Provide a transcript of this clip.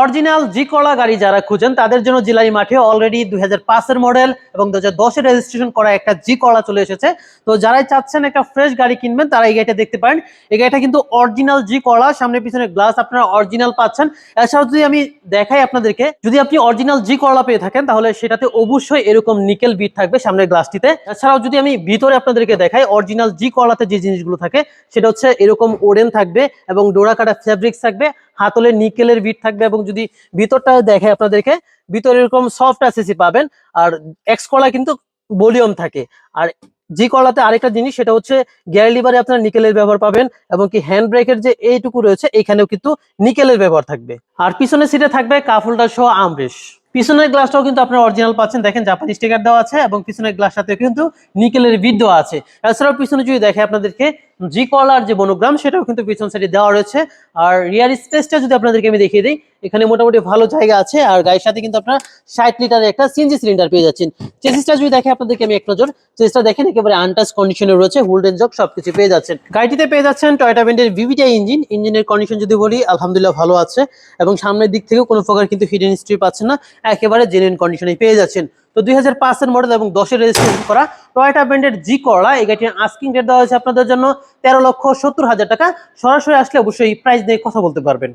Original জি কলা গাড়ি যারা খুঁজেন, তাদের জন্য জিলাই মাঠে অলরেডি দুই হাজার মডেল এবং দু হাজার রেজিস্ট্রেশন করা একটা জি কলা চলে এসেছে। তো যারাই চাচ্ছেন একটা ফ্রেশ গাড়ি কিনবেন, তারা এই গাড়িটা দেখতে পারেন। এই গাড়িটা কিন্তু অরিজিনাল জি কলা, সামনে পিছনে গ্লাস আপনারা অরিজিনাল পাচ্ছেন। এছাড়াও যদি আমি দেখাই আপনাদেরকে, যদি আপনি অরিজিনাল জি কলা পেয়ে থাকেন, তাহলে সেটাতে অবশ্যই এরকম নিকেল বিট থাকবে সামনের গ্লাসটিতে এছাড়াও যদি আমি ভিতরে আপনাদেরকে দেখাই অরিজিনাল জি কলাতে যে জিনিসগুলো থাকে, সেটা হচ্ছে এরকম ওডেন থাকবে এবং ডোরা কাটা ফ্যাব্রিক্স থাকবে। হাতলে নিকেলের বিট থাকবে এবং যদি ভিতরটা দেখে আপনাদেরকে, ভিতরে এরকম সফট অ্যাসেসি পাবেন। আর এক্স কলা কিন্তু ভলিউম থাকে। আর জি কলাতে আরেকটা জিনিস, সেটা হচ্ছে গিয়ার আপনারা নিকেলের ব্যবহার পাবেন এবং কি হ্যান্ড ব্রেকের যে এইটুকু রয়েছে এখানেও কিন্তু নিকেলের ব্যবহার থাকবে। আর পিছনের সিটে থাকবে হোল্ডার সহ আমরেশ পিছনের গ্লাসটাও কিন্তু আপনার অরিজিনাল পাচ্ছেন। দেখেন জাপানি স্টিকার দেওয়া আছে এবং পিছনের গ্লাসটাতে কিন্তু নিকেলের বিট দেওয়া আছে। এছাড়াও পিছনে যদি দেখে আপনাদেরকে জি কলার যে মনোগ্রাম সেটাও কিন্তু পিছন সাইডে দেওয়া রয়েছে। আর রিয়ার স্পেসটা যদি আপনাদেরকে আমি দেখিয়ে দিই, এখানে মোটামুটি ভালো জায়গা আছে। আর গাড়ির সাথে কিন্তু আপনারা ষাট লিটারের একটা সিএনজি সিলিন্ডার পেয়ে যাচ্ছেন। চেসিসটা যদি দেখে আপনাদেরকে আমি এক নজর চেসিসটা দেখেন, একেবারে আনটাচ কন্ডিশনে রয়েছে হোল্ডেন জক সবকিছু পেয়ে যাচ্ছেন। গাড়িটিতে পেয়ে যাচ্ছেন টয়টা ব্যান্ডের ভিভিটা ইঞ্জিন ইঞ্জিনের কন্ডিশন যদি বলি, আলহামদুলিল্লাহ ভালো আছে। এবং সামনের দিক থেকেও কোনো প্রকার কিন্তু হিডেন হিস্ট্রি পাচ্ছেন না। একেবারে জেনুইন কন্ডিশনে পেয়ে যাচ্ছেন। তো দুই হাজার মডেল এবং দশের রেজিস্ট্রেশন করা টয়টা ব্র্যান্ডের জি করলা। এই গাড়িটির আস্কিং রেট দেওয়া হয়েছে আপনাদের জন্য তেরো লক্ষ সত্তর হাজার টাকা। সরাসরি আসলে অবশ্যই প্রাইস নিয়ে কথা বলতে পারবেন।